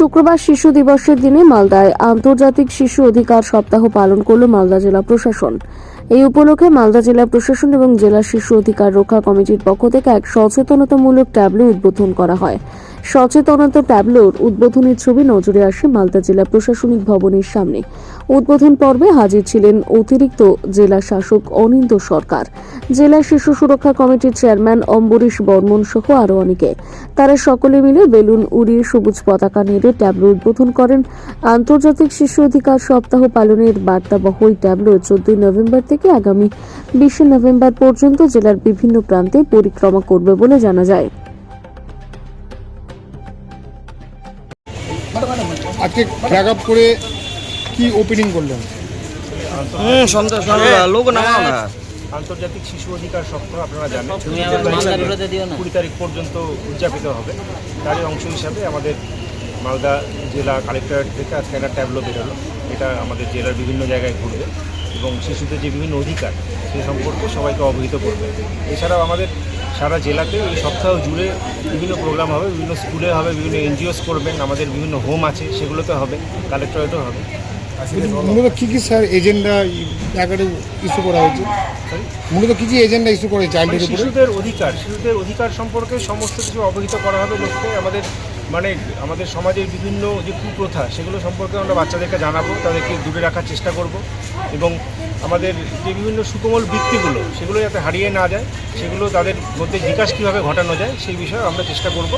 শুক্রবার শিশু দিবসের দিনে মালদায় আন্তর্জাতিক শিশু অধিকার সপ্তাহ পালন করল মালদা জেলা প্রশাসন। এই উপলক্ষে মালদা জেলা প্রশাসন এবং জেলা শিশু অধিকার রক্ষা কমিটির পক্ষ থেকে এক সচেতনতামূলক ট্যাবলো উদ্বোধন করা হয়। সচেতনতা ট্যাবলোর উদ্বোধনের ছবি নজরে আসে মালদা জেলা প্রশাসনিক ভবনের সামনে। উদ্বোধন পর্বে হাজির ছিলেন অতিরিক্ত জেলা শাসক অনিন্দ সরকার। জেলা শিশু সুরক্ষা কমিটির চেয়ারম্যান অম্বরীশ বর্মন সহ আরও অনেকে। তারা সকলে মিলে বেলুন উড়িয়ে সবুজ পতাকা নেড়ে ট্যাবলো উদ্বোধন করেন। আন্তর্জাতিক শিশু অধিকার সপ্তাহ পালনের বার্তাবহ এই ট্যাবলো চোদ্দই নভেম্বর থেকে আগামী বিশে নভেম্বর পর্যন্ত জেলার বিভিন্ন প্রান্তে পরিক্রমা করবে বলে জানা যায়। আজকে ফ্ল্যাগ আপ করে কি ওপেনিং করলেন না। আন্তর্জাতিক শিশু অধিকার সপ্তাহ আপনারা জানেন। কুড়ি তারিখ পর্যন্ত উদযাপিত হবে। তারই অংশ হিসাবে আমাদের মালদা জেলা কালেক্টরেট থেকে আজকে একটা ট্যাবলো বেরোলো। এটা আমাদের জেলার বিভিন্ন জায়গায় ঘুরবে এবং শিশুদের যে বিভিন্ন অধিকার সে সম্পর্কে সবাইকে অবহিত করবে। এছাড়াও আমাদের সারা জেলাতে এই সপ্তাহ জুড়ে বিভিন্ন প্রোগ্রাম হবে, বিভিন্ন স্কুলে হবে, বিভিন্ন এনজিওস করবেন, আমাদের বিভিন্ন হোম আছে, সেগুলোতে হবে কালেক্টরেটও হবে। মূলত কি কি স্যার এজেন্ডা প্ল্যাকার্ডে ইস্যু করা হয়েছে? মূলত কি কি এজেন্ডা ইস্যু করা মানে চাইল্ডের উপরে? শিশুদের অধিকার শিশুদের অধিকার সম্পর্কে সমস্ত কিছু অবহিত করা হবে লোককে আমাদের মানে আমাদের সমাজের বিভিন্ন যে কুপ্রথা সেগুলো সম্পর্কে আমরা বাচ্চাদেরকে জানাব তাদেরকে দূরে রাখার চেষ্টা করব এবং আমাদের যে বিভিন্ন সুকোমল বৃত্তিগুলো সেগুলো যাতে হারিয়ে না যায় সেগুলো তাদের মধ্যে বিকাশ কীভাবে ঘটানো যায় সেই বিষয়ে আমরা চেষ্টা করব।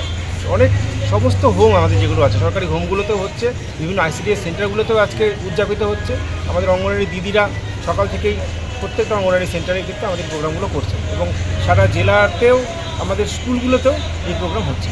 অনেক সমস্ত হোম আমাদের যেগুলো আছে। সরকারি হোমগুলোতেও হচ্ছে, বিভিন্ন আইসিডিএস সেন্টারগুলোতেও আজকে উদযাপিত হচ্ছে। আমাদের অঙ্গনারী দিদিরা সকাল থেকেই প্রত্যেকটা অঙ্গনারী সেন্টারে কিন্তু আমাদের প্রোগ্রামগুলো করছে এবং সারা জেলাতেও, আমাদের স্কুলগুলোতেও এই প্রোগ্রাম হচ্ছে।